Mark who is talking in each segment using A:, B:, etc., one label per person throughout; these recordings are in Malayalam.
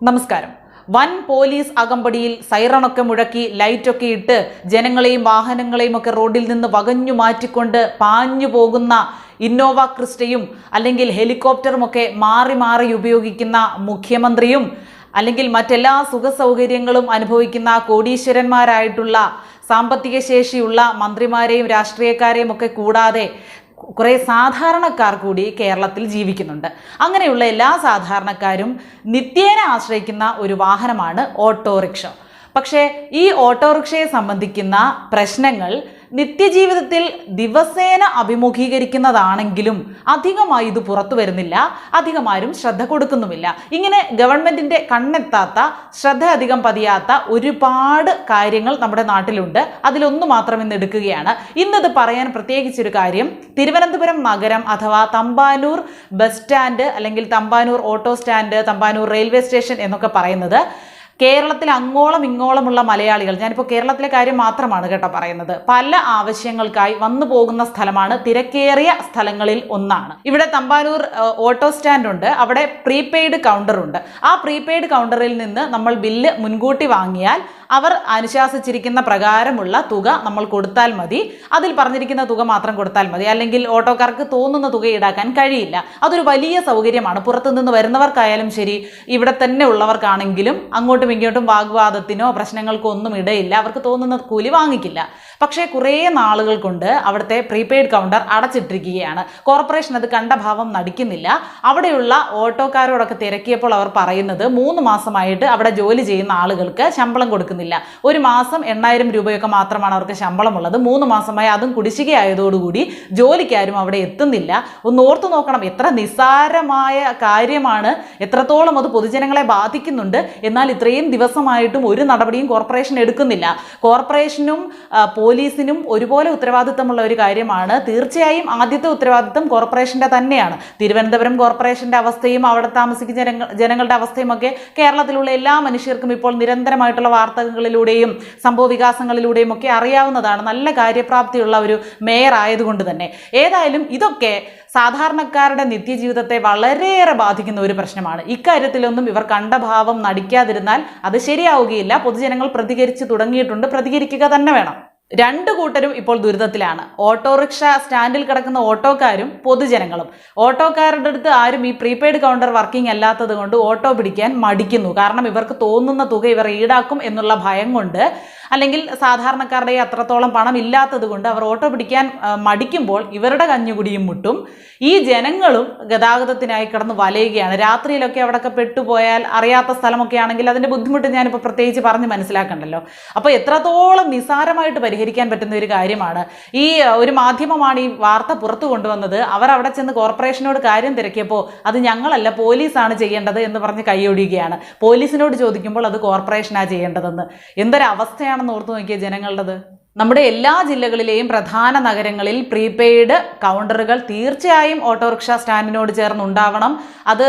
A: നമസ്കാരം. വൻ പോലീസ് അകമ്പടിയിൽ സൈറണൊക്കെ മുഴക്കി ലൈറ്റൊക്കെ ഇട്ട് ജനങ്ങളെയും വാഹനങ്ങളെയും ഒക്കെ റോഡിൽ നിന്ന് വകഞ്ഞു മാറ്റിക്കൊണ്ട് പാഞ്ഞു പോകുന്ന ഇന്നോവ ക്രിസ്റ്റയും അല്ലെങ്കിൽ ഹെലികോപ്റ്ററും ഒക്കെ മാറി മാറി ഉപയോഗിക്കുന്ന മുഖ്യമന്ത്രിയും അല്ലെങ്കിൽ മറ്റെല്ലാ സുഖ സൗകര്യങ്ങളും അനുഭവിക്കുന്ന കോടീശ്വരന്മാരായിട്ടുള്ള സാമ്പത്തിക ശേഷിയുള്ള മന്ത്രിമാരെയും രാഷ്ട്രീയക്കാരെയും ഒക്കെ കൂടാതെ കുറേ സാധാരണക്കാർ കൂടി കേരളത്തിൽ ജീവിക്കുന്നുണ്ട്. അങ്ങനെയുള്ള എല്ലാ സാധാരണക്കാരും നിത്യേന ആശ്രയിക്കുന്ന ഒരു വാഹനമാണ് ഓട്ടോറിക്ഷ. പക്ഷേ ഈ ഓട്ടോറിക്ഷയെ സംബന്ധിക്കുന്ന പ്രശ്നങ്ങൾ നിത്യജീവിതത്തിൽ ദിവസേന അഭിമുഖീകരിക്കുന്നതാണെങ്കിലും അധികമായി ഇത് പുറത്തു വരുന്നില്ല. അധികമാരും ശ്രദ്ധ കൊടുക്കുന്നുമില്ല. ഇങ്ങനെ ഗവൺമെന്റിന്റെ കണ്ണെത്താത്ത ശ്രദ്ധ അധികം പതിയാത്ത ഒരുപാട് കാര്യങ്ങൾ നമ്മുടെ നാട്ടിലുണ്ട്. അതിലൊന്നു മാത്രം ഇന്ന് എടുക്കുകയാണ്. ഇന്നത് പറയാൻ പ്രത്യേകിച്ചൊരു കാര്യം തിരുവനന്തപുരം നഗരം അഥവാ തമ്പാനൂർ ബസ് സ്റ്റാൻഡ് അല്ലെങ്കിൽ Thampanoor auto stand Thampanoor railway station എന്നൊക്കെ പറയുന്നത് കേരളത്തിൽ അങ്ങോളം ഇങ്ങോളമുള്ള മലയാളികൾ ഞാനിപ്പോൾ കേരളത്തിലെ കാര്യം മാത്രമാണ് കേട്ടോ പറയുന്നത്. പല ആവശ്യങ്ങൾക്കായി വന്നു പോകുന്ന സ്ഥലമാണ് തിരക്കേറിയ സ്ഥലങ്ങളിൽ ഒന്നാണ്. ഇവിടെ തമ്പാനൂർ ഓട്ടോ സ്റ്റാൻഡ് ഉണ്ട് അവിടെ പ്രീപെയ്ഡ് കൗണ്ടർ ഉണ്ട് ആ പ്രീപെയ്ഡ് കൗണ്ടറിൽ നിന്ന് നമ്മൾ ബില്ല് മുൻകൂട്ടി വാങ്ങിയാൽ അവർ അനുശാസിച്ചിരിക്കുന്ന പ്രകാരമുള്ള തുക നമ്മൾ കൊടുത്താൽ മതി. അതിൽ പറഞ്ഞിരിക്കുന്ന തുക മാത്രം കൊടുത്താൽ മതി. അല്ലെങ്കിൽ ഓട്ടോക്കാർക്ക് തോന്നുന്ന തുക ഈടാക്കാൻ കഴിയില്ല. അതൊരു വലിയ സൗകര്യമാണ്. പുറത്തുനിന്ന് വരുന്നവർക്കായാലും ശരി ഇവിടെ തന്നെ ഉള്ളവർക്കാണെങ്കിലും അങ്ങോട്ടും ഇങ്ങോട്ടും വാഗ്വാദത്തിനോ പ്രശ്നങ്ങൾക്കോ ഒന്നും ഇടയില്ല. അവർക്ക് തോന്നുന്ന കൂലി വാങ്ങിക്കില്ല. പക്ഷേ കുറേ നാളുകൾ കൊണ്ട് അവിടുത്തെ പ്രീപെയ്ഡ് കൗണ്ടർ അടച്ചിട്ടിരിക്കുകയാണ്. കോർപ്പറേഷൻ അത് കണ്ട ഭാവം നടിക്കുന്നില്ല. അവിടെയുള്ള ഓട്ടോക്കാരോടൊക്കെ തിരക്കിയപ്പോൾ അവർ പറയുന്നത് മൂന്ന് മാസമായിട്ട് അവിടെ ജോലി ചെയ്യുന്ന ആളുകൾക്ക് ശമ്പളം കൊടുക്കുന്നില്ല ഒരു മാസം എണ്ണായിരം രൂപയൊക്കെ മാത്രമാണ് അവർക്ക് ശമ്പളമുള്ളത്. മൂന്ന് മാസമായി അതും കുടിശ്ശികയായതോടുകൂടി ജോലിക്കാരും അവിടെ എത്തുന്നില്ല. ഒന്ന് ഓർത്തു നോക്കണം എത്ര നിസ്സാരമായ കാര്യമാണ്. എത്രത്തോളം അത് പൊതുജനങ്ങളെ ബാധിക്കുന്നുണ്ട്. എന്നാൽ ഇത്രയും ദിവസമായിട്ടും ഒരു നടപടിയും കോർപ്പറേഷൻ എടുക്കുന്നില്ല. കോർപ്പറേഷനും പോലീസിനും ഒരുപോലെ ഉത്തരവാദിത്തമുള്ള ഒരു കാര്യമാണ്. തീർച്ചയായും ആദ്യത്തെ ഉത്തരവാദിത്തം കോർപ്പറേഷന്റെ തന്നെയാണ്. തിരുവനന്തപുരം കോർപ്പറേഷന്റെ അവസ്ഥയും അവിടെ താമസിക്കുന്ന ജനങ്ങളുടെ അവസ്ഥയും ഒക്കെ കേരളത്തിലുള്ള എല്ലാ മനുഷ്യർക്കും ഇപ്പോൾ നിരന്തരമായിട്ടുള്ള വാർത്തകളിലൂടെയും സംഭവ വികാസങ്ങളിലൂടെയും ഒക്കെ അറിയാവുന്നതാണ് നല്ല കാര്യപ്രാപ്തിയുള്ള ഒരു മേയർ ആയതുകൊണ്ട് തന്നെ. ഏതായാലും ഇതൊക്കെ സാധാരണക്കാരുടെ നിത്യജീവിതത്തെ വളരെയേറെ ബാധിക്കുന്ന ഒരു പ്രശ്നമാണ്. ഇക്കാര്യത്തിലൊന്നും ഇവർ കണ്ട ഭാവം നടിക്കാതിരുന്നാൽ അത് ശരിയാവുകയില്ല. പൊതുജനങ്ങൾ പ്രതികരിച്ചു തുടങ്ങിയിട്ടുണ്ട്. പ്രതികരിക്കുക തന്നെ വേണം. രണ്ടു കൂട്ടരും ഇപ്പോൾ ദുരിതത്തിലാണ്. ഓട്ടോറിക്ഷ സ്റ്റാൻഡിൽ കിടക്കുന്ന ഓട്ടോക്കാരും പൊതുജനങ്ങളും. ഓട്ടോക്കാരുടെ അടുത്ത് ആരും ഈ പ്രീപെയ്ഡ് കൗണ്ടർ വർക്കിംഗ് അല്ലാത്തത് കൊണ്ട് ഓട്ടോ പിടിക്കാൻ മടിക്കുന്നു. കാരണം ഇവർക്ക് തോന്നുന്ന തുക ഇവർ ഈടാക്കും എന്നുള്ള ഭയം കൊണ്ട് അല്ലെങ്കിൽ സാധാരണക്കാരുടെ അത്രത്തോളം പണം ഇല്ലാത്തത് കൊണ്ട് അവർ ഓട്ടോ പിടിക്കാൻ മടിക്കുമ്പോൾ ഇവരുടെ കഞ്ഞുകുടിയും മുട്ടും. ഈ ജനങ്ങളും ഗതാഗതത്തിനായി കിടന്ന് വലയുകയാണ്. രാത്രിയിലൊക്കെ അവിടെയൊക്കെ പെട്ടുപോയാൽ അറിയാത്ത സ്ഥലമൊക്കെ ആണെങ്കിൽ അതിന്റെ ബുദ്ധിമുട്ട് ഞാനിപ്പോൾ പ്രത്യേകിച്ച് പറഞ്ഞ് മനസ്സിലാക്കണ്ടല്ലോ. അപ്പോൾ എത്രത്തോളം നിസാരമായിട്ട് പരിഹരിക്കാൻ പറ്റുന്ന ഒരു കാര്യമാണ്. ഈ ഒരു മാധ്യമമാണ് ഈ വാർത്ത പുറത്തു കൊണ്ടുവന്നത്. അവർ അവിടെ ചെന്ന് കോർപ്പറേഷനോട് കാര്യം തിരക്കിയപ്പോൾ അത് ഞങ്ങളല്ല പോലീസാണ് ചെയ്യേണ്ടത് എന്ന് പറഞ്ഞ് കൈയൊഴിയുകയാണ് പോലീസിനോട് ചോദിക്കുമ്പോൾ അത് കോർപ്പറേഷനാണ് ചെയ്യേണ്ടതെന്ന്. എന്തൊരവസ്ഥയാണെന്ന് ഓർത്തു നോക്കിയ ജനങ്ങളുടേത്? നമ്മുടെ എല്ലാ ജില്ലകളിലെയും പ്രധാന നഗരങ്ങളിൽ പ്രീപെയ്ഡ് കൗണ്ടറുകൾ തീർച്ചയായും ഓട്ടോറിക്ഷ സ്റ്റാൻഡിനോട് ചേർന്ന് ഉണ്ടാവണം അത്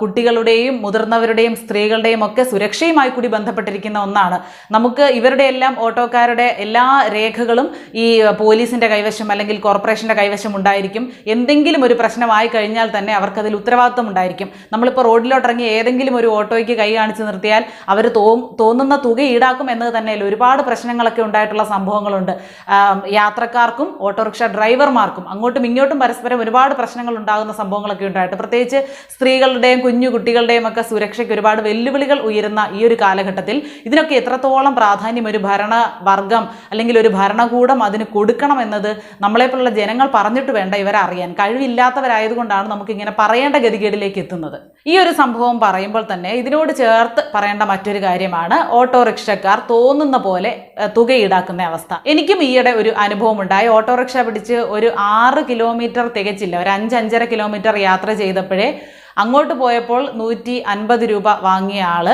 A: കുട്ടികളുടെയും മുതിർന്നവരുടെയും സ്ത്രീകളുടെയും ഒക്കെ സുരക്ഷയുമായി കൂടി ബന്ധപ്പെട്ടിരിക്കുന്ന ഒന്നാണ്. നമുക്ക് ഇവരുടെ എല്ലാം ഓട്ടോക്കാരുടെ എല്ലാ രേഖകളും ഈ പോലീസിന്റെ കൈവശം അല്ലെങ്കിൽ കോർപ്പറേഷന്റെ കൈവശം ഉണ്ടായിരിക്കും. എന്തെങ്കിലും ഒരു പ്രശ്നമായി കഴിഞ്ഞാൽ തന്നെ അവർക്കതിൽ ഉത്തരവാദിത്വം ഉണ്ടായിരിക്കും. നമ്മളിപ്പോൾ റോഡിലോട്ടിറങ്ങി ഏതെങ്കിലും ഒരു ഓട്ടോയ്ക്ക് കൈ കാണിച്ച് നിർത്തിയാൽ അവർ തോന്നുന്ന തുക ഈടാക്കും എന്നത് തന്നെയല്ല? ഒരുപാട് പ്രശ്നങ്ങളൊക്കെ ഉണ്ടായിട്ടുള്ള സംഭവങ്ങളുണ്ട്. യാത്രക്കാർക്കും ഓട്ടോറിക്ഷ ഡ്രൈവർമാർക്കും അങ്ങോട്ടും ഇങ്ങോട്ടും പരസ്പരം ഒരുപാട് പ്രശ്നങ്ങൾ ഉണ്ടാകുന്ന സംഭവങ്ങളൊക്കെ ഉണ്ടായിട്ട്. പ്രത്യേകിച്ച് സ്ത്രീകളുടെയും കുഞ്ഞു കുട്ടികളുടെയും ഒക്കെ സുരക്ഷയ്ക്ക് ഒരുപാട് വെല്ലുവിളികൾ ഉയരുന്ന ഈ ഒരു കാലഘട്ടത്തിൽ ഇതിനൊക്കെ എത്രത്തോളം പ്രാധാന്യം ഒരു ഭരണവർഗം അല്ലെങ്കിൽ ഒരു ഭരണകൂടം അതിന് കൊടുക്കണം എന്നത് നമ്മളെപ്പോലുള്ള ജനങ്ങൾ പറഞ്ഞിട്ട് വേണ്ട ഇവരെ അറിയാൻ. കഴിവില്ലാത്തവരായതുകൊണ്ടാണ് നമുക്ക് ഇങ്ങനെ പറയേണ്ട ഗതികേടിലേക്ക് എത്തുന്നത്. ഈ ഒരു സംഭവം പറയുമ്പോൾ തന്നെ ഇതിനോട് ചേർത്ത് പറയേണ്ട മറ്റൊരു കാര്യമാണ് ഓട്ടോറിക്ഷക്കാർ തോന്നുന്ന പോലെ തുക ഈടാക്കുന്ന അവസ്ഥ. എനിക്കും ഈയിടെ ഒരു അനുഭവം ഉണ്ടായി ഓട്ടോറിക്ഷ പിടിച്ച് ഒരു ആറ് കിലോമീറ്റർ തികച്ചില്ല. ഒരു അഞ്ചഞ്ചര കിലോമീറ്റർ യാത്ര ചെയ്തപ്പോഴേ അങ്ങോട്ട് പോയപ്പോൾ നൂറ്റി അൻപത് രൂപ വാങ്ങിയ ആൾ.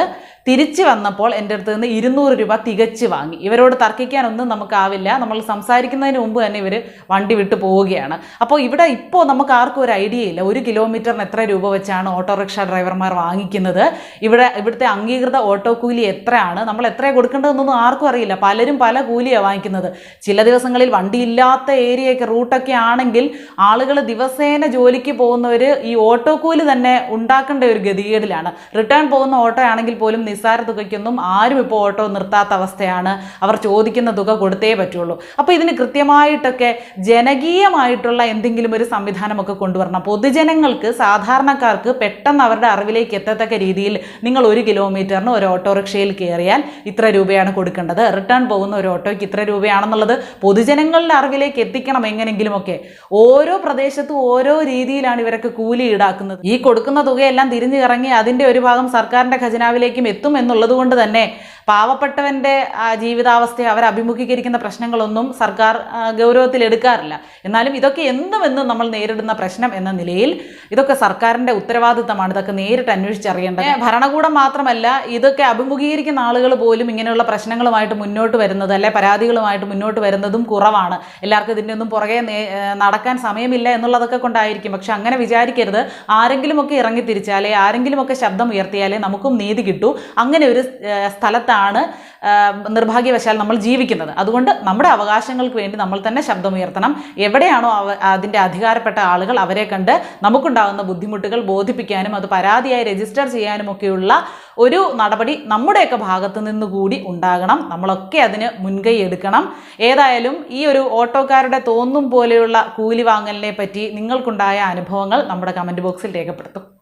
A: തിരിച്ചു വന്നപ്പോൾ എന്റെ അടുത്ത് നിന്ന് ഇരുന്നൂറ് രൂപ തികച്ച് വാങ്ങി. ഇവരോട് തർക്കിക്കാനൊന്നും നമുക്കാവില്ല. നമ്മൾ സംസാരിക്കുന്നതിന് മുമ്പ് തന്നെ ഇവർ വണ്ടി വിട്ടു പോവുകയാണ്. അപ്പോൾ ഇവിടെ ഇപ്പോൾ നമുക്ക് ആർക്കും ഒരു ഐഡിയ ഇല്ല. ഒരു കിലോമീറ്ററിന് എത്ര രൂപ വെച്ചാണ് ഓട്ടോറിക്ഷ ഡ്രൈവർമാർ വാങ്ങിക്കുന്നത്? ഇവിടെ ഇവിടുത്തെ അംഗീകൃത ഓട്ടോ കൂലി എത്രയാണ്? നമ്മൾ എത്ര കൊടുക്കേണ്ടതെന്നൊന്നും ആർക്കും അറിയില്ല. പലരും പല കൂലിയാണ് വാങ്ങിക്കുന്നത്. ചില ദിവസങ്ങളിൽ വണ്ടിയില്ലാത്ത ഏരിയയൊക്കെ റൂട്ടൊക്കെ ആണെങ്കിൽ ആളുകൾ ദിവസേന ജോലിക്ക് പോകുന്നവർ ഈ ഓട്ടോ കൂലി തന്നെ ഉണ്ടാക്കേണ്ട ഒരു ഗതികേടിലാണ്. റിട്ടേൺ പോകുന്ന ഓട്ടോ ആണെങ്കിൽ പോലും നിസ്സാര തുകയ്ക്കൊന്നും ആരും ഇപ്പോൾ ഓട്ടോ നിർത്താത്ത അവസ്ഥയാണ് അവർ ചോദിക്കുന്ന തുക കൊടുത്തേ പറ്റുള്ളൂ. അപ്പോൾ ഇതിന് കൃത്യമായിട്ടൊക്കെ ജനകീയമായിട്ടുള്ള എന്തെങ്കിലും ഒരു സംവിധാനമൊക്കെ കൊണ്ടുവരണം. പൊതുജനങ്ങൾക്ക് സാധാരണക്കാർക്ക് പെട്ടെന്ന് അവരുടെ അറിവിലേക്ക് എത്തത്തക്ക രീതിയിൽ നിങ്ങൾ ഒരു കിലോമീറ്ററിന് ഒരു ഓട്ടോറിക്ഷയിൽ കയറിയാൽ ഇത്ര രൂപയാണ് കൊടുക്കേണ്ടത്. റിട്ടേൺ പോകുന്ന ഒരു ഓട്ടോയ്ക്ക് ഇത്ര രൂപയാണെന്നുള്ളത് പൊതുജനങ്ങളുടെ അറിവിലേക്ക് എത്തിക്കണം എങ്ങനെങ്കിലുമൊക്കെ ഓരോ പ്രദേശത്തും ഓരോ രീതിയിലാണ് ഇവരൊക്കെ കൂലി ഈടാക്കുന്നത്. ഈ കൊടുക്കുന്ന തുകയെല്ലാം തിരിഞ്ഞു ഇറങ്ങി അതിന്റെ ഒരു ഭാഗം സർക്കാരിന്റെ ഖജനാവിലേക്കും എത്തും എന്നുള്ളത് കൊണ്ട് തന്നെ പാവപ്പെട്ടവന്റെ ജീവിതാവസ്ഥയെ അവർ അഭിമുഖീകരിക്കുന്ന പ്രശ്നങ്ങളൊന്നും സർക്കാർ ഗൗരവത്തിൽ എടുക്കാറില്ല. എന്നാലും ഇതൊക്കെ എന്നും നമ്മൾ നേരിടുന്ന പ്രശ്നം എന്ന നിലയിൽ ഇതൊക്കെ സർക്കാരിന്റെ ഉത്തരവാദിത്തമാണ്. ഇതൊക്കെ നേരിട്ട് അന്വേഷിച്ചറിയേണ്ടത്. ഭരണകൂടം മാത്രമല്ല ഇതൊക്കെ അഭിമുഖീകരിക്കുന്ന ആളുകൾ പോലും ഇങ്ങനെയുള്ള പ്രശ്നങ്ങളുമായിട്ട് മുന്നോട്ട് വരുന്നത് അല്ലെ പരാതികളുമായിട്ട് മുന്നോട്ട് വരുന്നതും കുറവാണ്. എല്ലാവർക്കും ഇതിന്റെ ഒന്നും പുറകെ നടക്കാൻ സമയമില്ല എന്നുള്ളതൊക്കെ കൊണ്ടായിരിക്കും. പക്ഷെ അങ്ങനെ വിചാരിക്കരുത്. ആരെങ്കിലുമൊക്കെ ഇറങ്ങി തിരിച്ചാലേ ആരെങ്കിലുമൊക്കെ ശബ്ദം ഉയർത്തിയാലേ നമുക്കും നീതി കിട്ടൂ. അങ്ങനെ ഒരു സ്ഥലത്താണ് നിർഭാഗ്യവശാൽ നമ്മൾ ജീവിക്കുന്നത്. അതുകൊണ്ട് നമ്മുടെ അവകാശങ്ങൾക്ക് വേണ്ടി നമ്മൾ തന്നെ ശബ്ദമുയർത്തണം. എവിടെയാണോ അതിന്റെ അധികാരപ്പെട്ട ആളുകൾ അവരെ കണ്ട് നമുക്കുണ്ടാകുന്ന ബുദ്ധിമുട്ടുകൾ ബോധിപ്പിക്കാനും അത് പരാതിയായി രജിസ്റ്റർ ചെയ്യാനുമൊക്കെയുള്ള ഒരു നടപടി നമ്മുടെയൊക്കെ ഭാഗത്ത് നിന്ന് കൂടി ഉണ്ടാകണം. നമ്മളൊക്കെ അതിന് മുൻകൈ എടുക്കണം. ഏതായാലും ഈ ഒരു ഓട്ടോക്കാരുടെ തോന്നും പോലെയുള്ള കൂലി വാങ്ങലിനെ പറ്റി നിങ്ങൾക്കുണ്ടായ അനുഭവങ്ങൾ നമ്മുടെ കമന്റ് ബോക്സിൽ രേഖപ്പെടുത്തും.